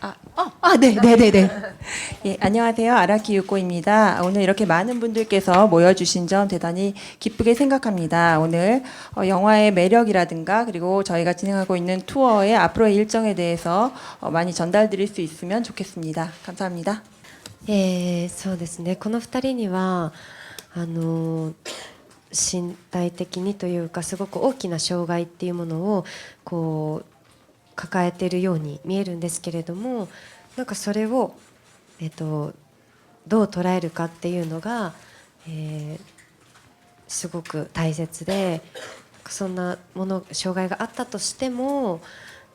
아, 어, 아, 네, 네, 네, 네. 예, 안녕하세요. 아라키 유코입니다. 오늘 이렇게 많은 분들께서 모여주신 점 대단히 기쁘게 생각합니다. 오늘 어, 영화의 매력이라든가 그리고 저희가 진행하고 있는 투어의 앞으로의 일정에 대해서 어, 많이 전달드릴 수 있으면 좋겠습니다. 감사합니다. えーそうですねこの2人にはあの身体的にというかすごく大きな障害っていうものをこう 抱えているように見えるんですけれどもなんかそれを、えっとどう捉えるかっていうのが、えーすごく大切でそんなもの障害があったとしても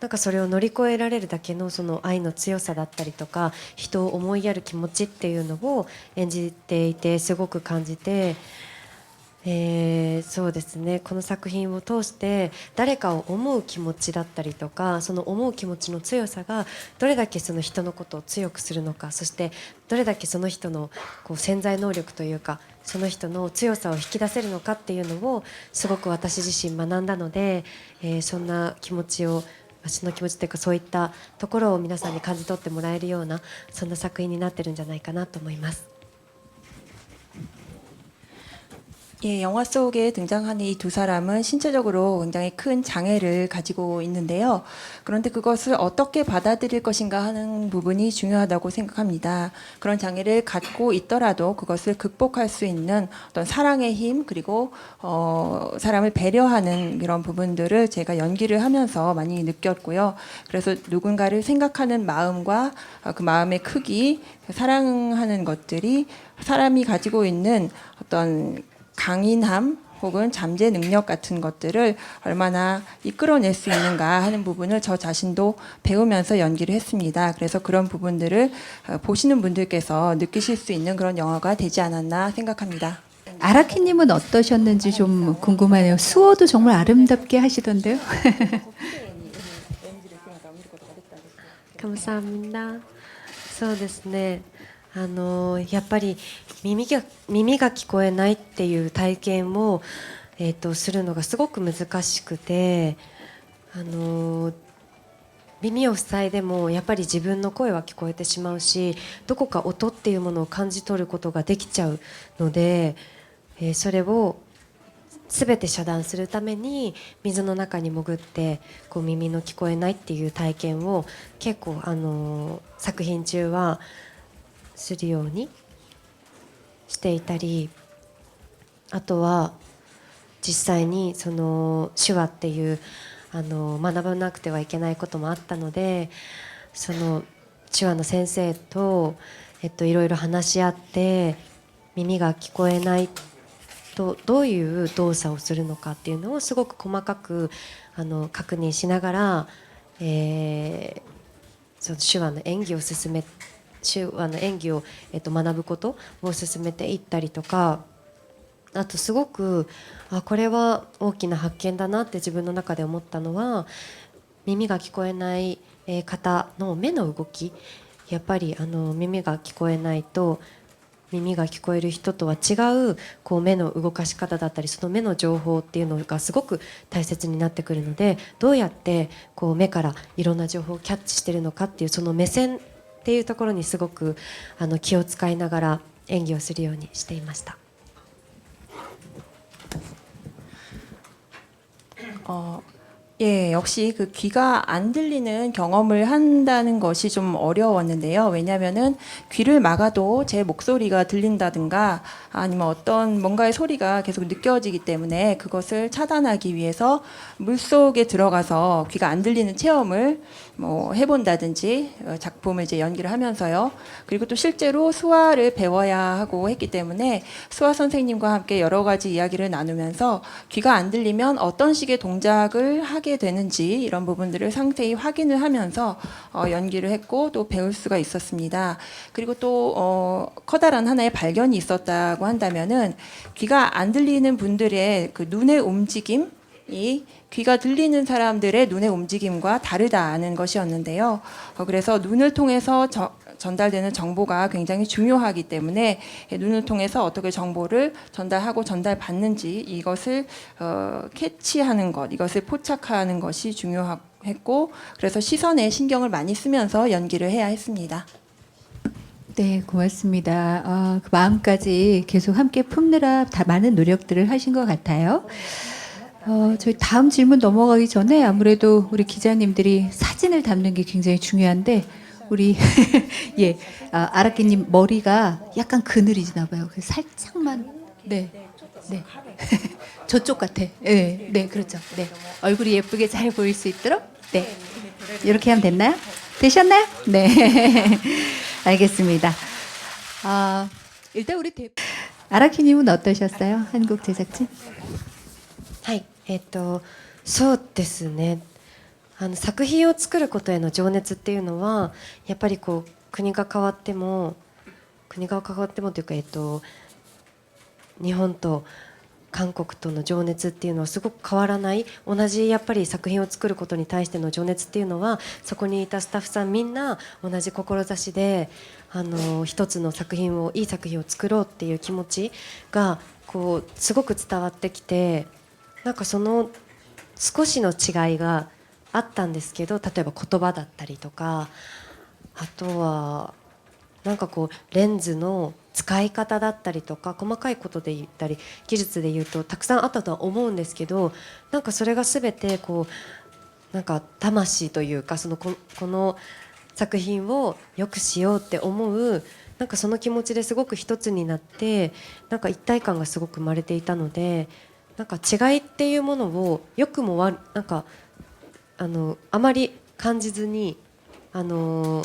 なんかそれを乗り越えられるだけのその愛の強さだったりとか人を思いやる気持ちっていうのを演じていてすごく感じて、えーそうですねこの作品を通して誰かを思う気持ちだったりとかその思う気持ちの強さがどれだけその人のことを強くするのかそしてどれだけその人のこう潜在能力というかその人の強さを引き出せるのかっていうのをすごく私自身学んだので、えーそんな気持ちを私の気持ちというかそういったところを皆さんに感じ取ってもらえるようなそんな作品になってるんじゃないかなと思います。 예, 영화 속에 등장하는 이 두 사람은 신체적으로 굉장히 큰 장애를 가지고 있는데요. 그런데 그것을 어떻게 받아들일 것인가 하는 부분이 중요하다고 생각합니다. 그런 장애를 갖고 있더라도 그것을 극복할 수 있는 어떤 사랑의 힘 그리고 어, 사람을 배려하는 이런 부분들을 제가 연기를 하면서 많이 느꼈고요. 그래서 누군가를 생각하는 마음과 어, 그 마음의 크기, 사랑하는 것들이 사람이 가지고 있는 어떤 강인함 혹은 잠재 능력 같은 것들을 얼마나 이끌어낼 수 있는가 하는 부분을 저 자신도 배우면서 연기를 했습니다. 그래서 그런 부분들을 어, 보시는 분들께서 느끼실 수 있는 그런 영화가 되지 않았나 생각합니다. 아라키님은 어떠셨는지 좀 궁금하네요. 수어도 정말 아름답게 하시던데요. 감사합니다そうですね あのやっぱり耳が耳が聞こえないっていう体験を、えー、とするのがすごく難しくてあの耳を塞いでもやっぱり自分の声は聞こえてしまうしどこか音っていうものを感じ取ることができちゃうので、えーそれを全て遮断するために水の中に潜ってこう耳の聞こえないっていう体験を結構あの作品中はするようにしていたりあとは実際にその手話っていうあの学ばなくてはいけないこともあったのでその手話の先生と、えっと、いろいろ話し合って耳が聞こえないとどういう動作をするのかっていうのをすごく細かくあの確認しながら、えーその手話の演技を進め手話の演技を、えっと、学ぶことを進めていったりとかあとすごくあこれは大きな発見だなって自分の中で思ったのは耳が聞こえない方の目の動き。やっぱりあの耳が聞こえないと耳が聞こえる人とは違うこう目の動かし方だったりその目の情報っていうのがすごく大切になってくるのでどうやってこう目からいろんな情報をキャッチしてるのかっていうその目線っていうところにすごくあの気を使いながら演技をするようにしていました。 어, 예, 역시 그 귀가 안 들리는 경험을 한다는 것이 좀 어려웠는데요. 왜냐하면은 귀를 막아도 제 목소리가 들린다든가 아니면 어떤 뭔가의 소리가 계속 느껴지기 때문에 그것을 차단하기 위해서 물 속에 들어가서 귀가 안 들리는 체험을 뭐 해본다든지 어, 작품을 이제 연기를 하면서요. 그리고 또 실제로 수화를 배워야 하고 했기 때문에 수화 선생님과 함께 여러 가지 이야기를 나누면서 귀가 안 들리면 어떤 식의 동작을 하게 되는지 이런 부분들을 상세히 확인을 하면서 어, 연기를 했고 또 배울 수가 있었습니다. 그리고 또 어, 커다란 하나의 발견이 있었다고 한다면은 귀가 안 들리는 분들의 그 눈의 움직임 이 귀가 들리는 사람들의 눈의 움직임과 다르다는 것이었는데요. 어, 그래서 눈을 통해서 저- 전달되는 정보가 굉장히 중요하기 때문에 예, 눈을 통해서 어떻게 정보를 전달하고 전달받는지 이것을 어, 캐치하는 것, 이것을 포착하는 것이 중요했고 그래서 시선에 신경을 많이 쓰면서 연기를 해야 했습니다. 네, 고맙습니다. 아, 그 마음까지 계속 함께 품느라 다 많은 노력들을 하신 것 같아요. 어, 저희 다음 질문 넘어가기 전에 아무래도 우리 기자님들이 사진을 담는 게 굉장히 중요한데 우리 예 아, 아라키님 머리가 약간 그늘이지나 봐요. 그래서 살짝만 네. 네. 저쪽 같아. 네, 네, 그렇죠. 네. 얼굴이 예쁘게 잘 보일 수 있도록. 네. 이렇게 하면 됐나요? 되셨나요? 네. 알겠습니다. 아, 일단 우리 대... 아라키님은 어떠셨어요? 한국 제작진? はいえっ、とそうですねあの作品を作ることへの情熱っていうのはやっぱりこう国が変わっても国が変わってもというかえっ、と日本と 韓国との情熱っていうのはすごく変わらない。同じやっぱり作品を作ることに対しての情熱っていうのはそこにいたスタッフさんみんな同じ志であの一つの作品をいい作品を作ろうっていう気持ちがこうすごく伝わってきてなんかその少しの違いがあったんですけど例えば言葉だったりとかあとはなんかこうレンズの使い方だったりとか細かいことで言ったり技術で言うとたくさんあったとは思うんですけどなんかそれが全てこうなんか魂というかそのここの作品を良くしようって思うなんかその気持ちですごく一つになってなんか一体感がすごく生まれていたのでなんか違いっていうものを良くも悪なんかあのあまり感じずにあの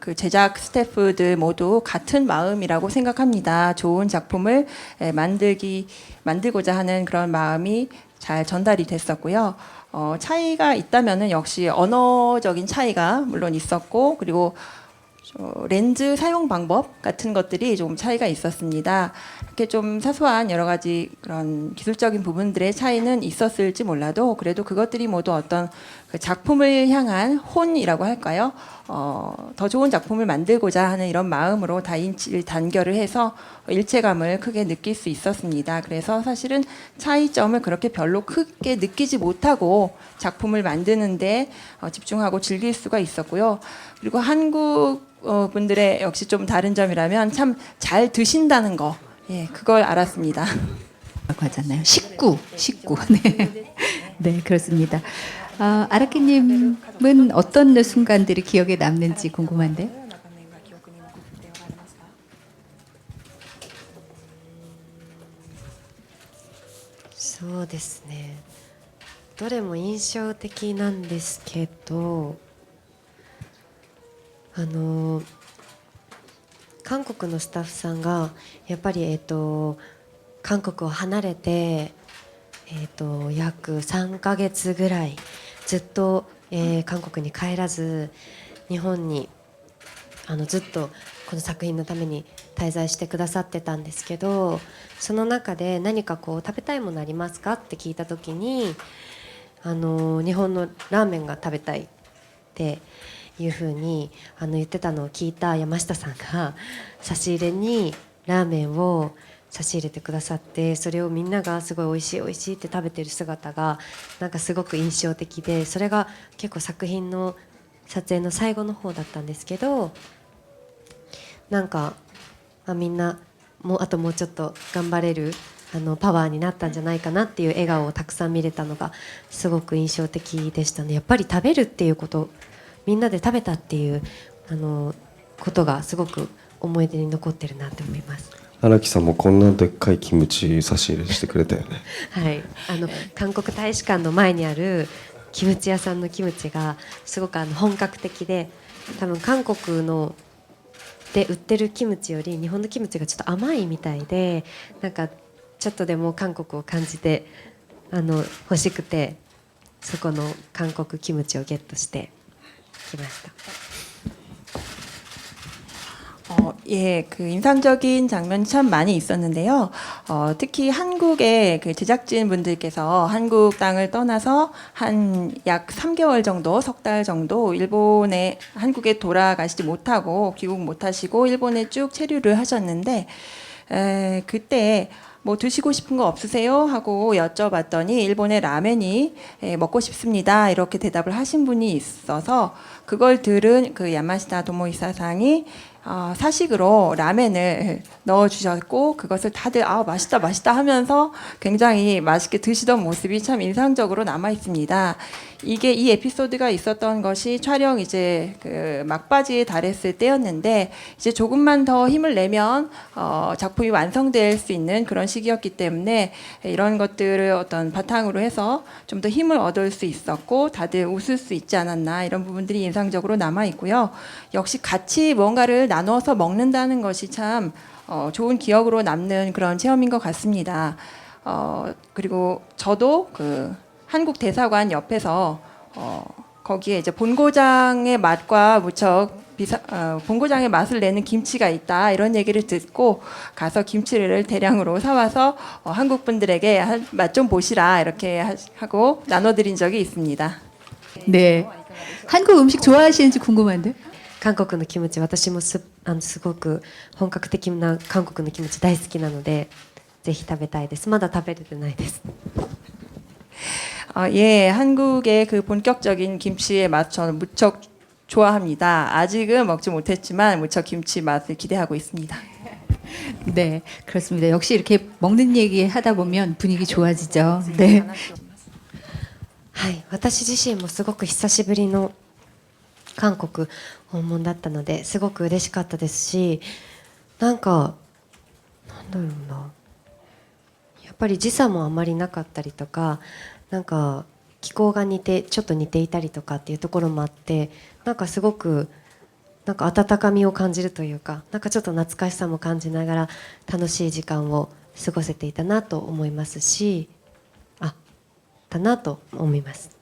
그 제작 스태프들 모두 같은 마음이라고 생각합니다. 좋은 작품을 예, 만들기 만들고자 하는 그런 마음이 잘 전달이 됐었고요. 어, 차이가 있다면은 역시 언어적인 차이가 물론 있었고 그리고 어, 렌즈 사용 방법 같은 것들이 좀 차이가 있었습니다. 이렇게 좀 사소한 여러 가지 그런 기술적인 부분들의 차이는 있었을지 몰라도 그래도 그것들이 모두 어떤 그 작품을 향한 혼이라고 할까요? 어, 더 좋은 작품을 만들고자 하는 이런 마음으로 다인질 단결을 해서 일체감을 크게 느낄 수 있었습니다. 그래서 사실은 차이점을 그렇게 별로 크게 느끼지 못하고 작품을 만드는데 어, 집중하고 즐길 수가 있었고요. 그리고 한국 어, 분들의 역시 좀 다른 점이라면 참 잘 드신다는 거, 예, 그걸 알았습니다. 하잖아요. 식구, 식구. 네, 네 그렇습니다. 아, 아라키님은 어떤 순간들이 기억에 남는지 궁금한데. そうですねどれも印象的なんですけどあの韓国のスタッフさんがやっぱり、えっと韓国を離れて、えっと約3ヶ月ぐらい ずっと、えー韓国に帰らず日本にあのずっとこの作品のために滞在してくださってたんですけどその中で何かこう食べたいものありますかって聞いた時にあの日本のラーメンが食べたいっていうふうにあの言ってたのを聞いた山下さんが差し入れにラーメンを差し入れてくださってそれをみんながすごい美味しい美味しいって食べてる姿がなんかすごく印象的でそれが結構作品の撮影の最後の方だったんですけどなんかあみんなもうあともうちょっと頑張れるあのパワーになったんじゃないかなっていう笑顔をたくさん見れたのがすごく印象的でしたねやっぱり食べるっていうことみんなで食べたっていうあのことがすごく思い出に残ってるなって思います。荒木さんもこんなでっかいキムチ差し入れしてくれたよねはい、あの韓国大使館の前にあるキムチ屋さんのキムチがすごくあの本格的で多分韓国ので売ってるキムチより日本のキムチがちょっと甘いみたいでなんかちょっとでも韓国を感じてあの欲しくてそこの韓国キムチをゲットしてきました。 예, 그 인상적인 장면이 참 많이 있었는데요. 어, 특히 한국의 그 제작진 분들께서 한국 땅을 떠나서 한 약 3개월 정도, 석 달 정도 일본에, 한국에 돌아가시지 못하고 귀국 못하시고 일본에 쭉 체류를 하셨는데, 에, 그때 뭐 드시고 싶은 거 없으세요? 하고 여쭤봤더니 일본의 라멘이 에, 먹고 싶습니다. 이렇게 대답을 하신 분이 있어서 그걸 들은 그 야마시타 도모이사상이 어, 사식으로 라멘을 넣어주셨고 그것을 다들 아 맛있다 맛있다 하면서 굉장히 맛있게 드시던 모습이 참 인상적으로 남아 있습니다. 이게 이 에피소드가 있었던 것이 촬영 이제 그 막바지에 달했을 때였는데 이제 조금만 더 힘을 내면 어, 작품이 완성될 수 있는 그런 시기였기 때문에 이런 것들을 어떤 바탕으로 해서 좀 더 힘을 얻을 수 있었고 다들 웃을 수 있지 않았나 이런 부분들이 인상적으로 남아 있고요. 역시 같이 뭔가를 나눠서 먹는다는 것이 참 어, 좋은 기억으로 남는 그런 체험인 것 같습니다. 어, 그리고 저도 그 한국 대사관 옆에서 어, 거기에 이제 본고장의 맛과 무척 비사, 어, 본고장의 맛을 내는 김치가 있다 이런 얘기를 듣고 가서 김치를 대량으로 사와서 어, 한국 분들에게 맛 좀 보시라 이렇게 하- 하고 나눠드린 적이 있습니다. 네. 한국 음식 좋아하시는지 궁금한데. 韓国のキムチ私もす あのすごく本格的な韓国のキムチ大好きなのでぜひ食べたいですまだ食べれてないです 어, 예, 한국의 그 본격적인 김치의 맛 저는 무척 좋아합니다. 아직은 먹지 못했지만 무척 김치 맛을 기대하고 있습니다. 네, 그렇습니다. 역시 이렇게 먹는 얘기 하다 보면 분위기 좋아지죠. 네. はい私自身もすごく久しぶりの 韓国訪問だったのですごく嬉しかったですしなんかなんだろうなやっぱり時差もあまりなかったりとかなんか気候が似てちょっと似ていたりとかっていうところもあってなんかすごくなんか温かみを感じるというかなんかちょっと懐かしさも感じながら楽しい時間を過ごせていたなと思いますしあだなと思います。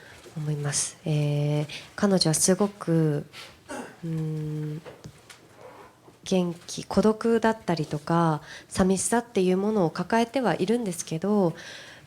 思います、えー彼女はすごくうん元気孤独だったりとか寂しさっていうものを抱えてはいるんですけど、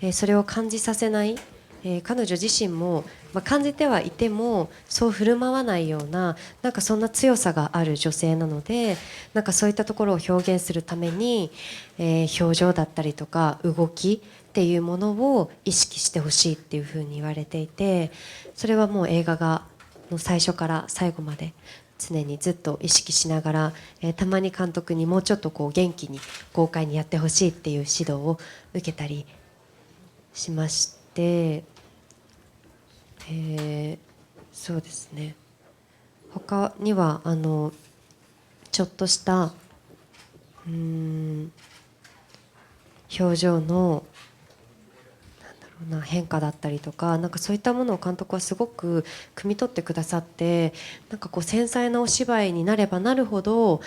えーそれを感じさせない、えー彼女自身も、まあ、感じてはいてもそう振る舞わないようななんかそんな強さがある女性なのでなんかそういったところを表現するために、えー表情だったりとか動きっていうものを意識してほしいっていうふうに言われていてそれはもう映画がの最初から最後まで常にずっと意識しながら、えーたまに監督にもうちょっとこう元気に豪快にやってほしいっていう指導を受けたりしまして、えーそうですね。他にはあのちょっとしたうん表情のな変化だったりとかなんかそういったものを監督はすごく汲み取ってくださってなんかこう繊細なお芝居になればなるほど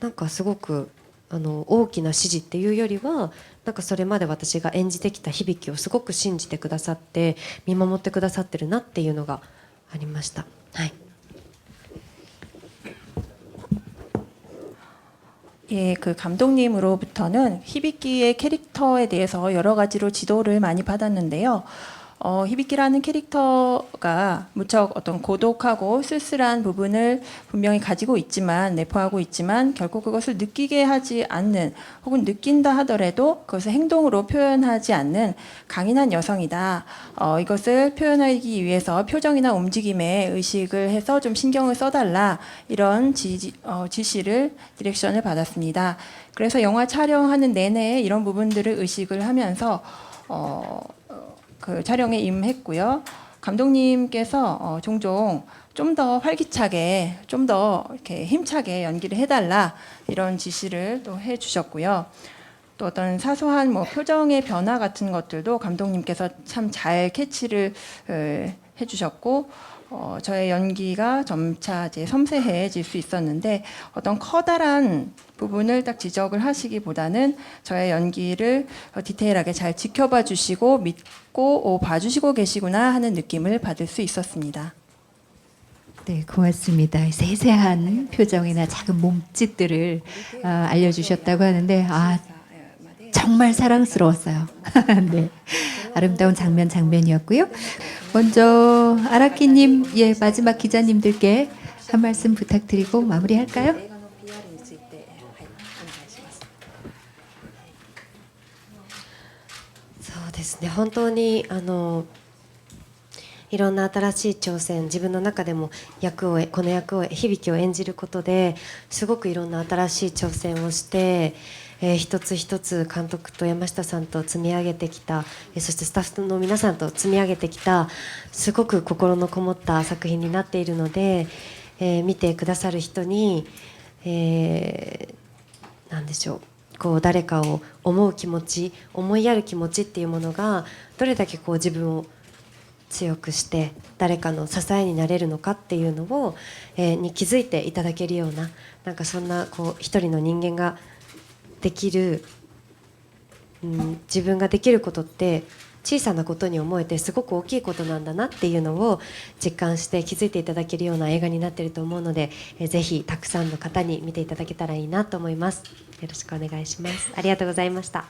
なんかすごくあの大きな指示っていうよりはなんかそれまで私が演じてきた響きをすごく信じてくださって見守ってくださってるなっていうのがありました。はい 예, 그 감독님으로부터는 히비키의 캐릭터에 대해서 여러 가지로 지도를 많이 받았는데요. 어, 히비키라는 캐릭터가 무척 어떤 고독하고 쓸쓸한 부분을 분명히 가지고 있지만 내포하고 있지만 결국 그것을 느끼게 하지 않는 혹은 느낀다 하더라도 그것을 행동으로 표현하지 않는 강인한 여성이다. 어, 이것을 표현하기 위해서 표정이나 움직임에 의식을 해서 좀 신경을 써달라 이런 지, 어, 지시를 디렉션을 받았습니다. 그래서 영화 촬영하는 내내 이런 부분들을 의식을 하면서 어, 그 촬영에 임했고요. 감독님께서 어, 종종 좀 더 활기차게, 좀 더 이렇게 힘차게 연기를 해달라 이런 지시를 또 해주셨고요. 또 어떤 사소한 뭐 표정의 변화 같은 것들도 감독님께서 참 잘 캐치를 에, 해주셨고 어, 저의 연기가 점차 이제 섬세해질 수 있었는데 어떤 커다란 부분을 딱 지적을 하시기보다는 저의 연기를 어, 디테일하게 잘 지켜봐 주시고 믿고 어, 봐주시고 계시구나 하는 느낌을 받을 수 있었습니다. 네, 고맙습니다. 세세한 표정이나 작은 몸짓들을 어, 알려주셨다고 하는데 아 정말 사랑스러웠어요. 네, 아름다운 장면 장면이었고요. 먼저 아라키님, 예 마지막 기자님들께 한 말씀 부탁드리고 마무리할까요? ですね。本当にあのいろんな新しい挑戦自分の中でも役をこの役を響を演じることですごくいろんな新しい挑戦をして、えー一つ一つ監督と山下さんと積み上げてきた、えーそしてスタッフの皆さんと積み上げてきたすごく心のこもった作品になっているので、えー見てくださる人に、えーなんでしょうこう誰かを思う気持ち思いやる気持ちっていうものがどれだけこう自分を強くして誰かの支えになれるのかっていうのを、えーに気づいていただけるようななんかそんなこう一人の人間ができる、うん、自分ができることって小さなことに思えてすごく大きいことなんだなっていうのを実感して気づいていただけるような映画になってると思うので、えーぜひたくさんの方に見ていただけたらいいなと思います。よろしくお願いします。ありがとうございました。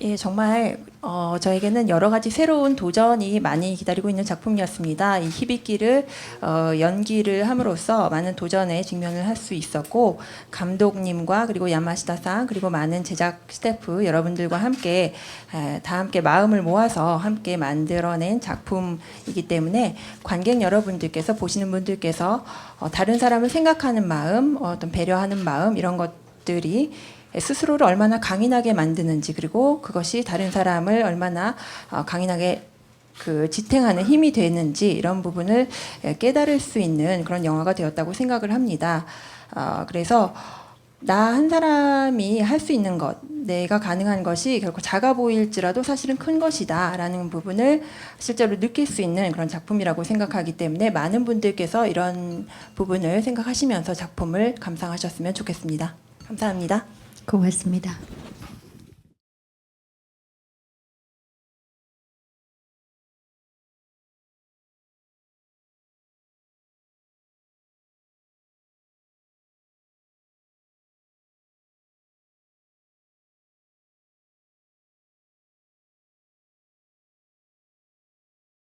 예, 정말 어, 저에게는 여러 가지 새로운 도전이 많이 기다리고 있는 작품이었습니다. 이 히비키를 어, 연기를 함으로써 많은 도전에 직면을 할 수 있었고 감독님과 그리고 야마시다상 그리고 많은 제작 스태프 여러분들과 함께 에, 다 함께 마음을 모아서 함께 만들어낸 작품이기 때문에 관객 여러분들께서 보시는 분들께서 어, 다른 사람을 생각하는 마음, 어, 어떤 배려하는 마음 이런 것들이 스스로를 얼마나 강인하게 만드는지 그리고 그것이 다른 사람을 얼마나 어, 강인하게 그 지탱하는 힘이 되는지 이런 부분을 예, 깨달을 수 있는 그런 영화가 되었다고 생각을 합니다. 어, 그래서 나 한 사람이 할 수 있는 것, 내가 가능한 것이 결코 작아 보일지라도 사실은 큰 것이다 라는 부분을 실제로 느낄 수 있는 그런 작품이라고 생각하기 때문에 많은 분들께서 이런 부분을 생각하시면서 작품을 감상하셨으면 좋겠습니다. 감사합니다. 고맙습니다.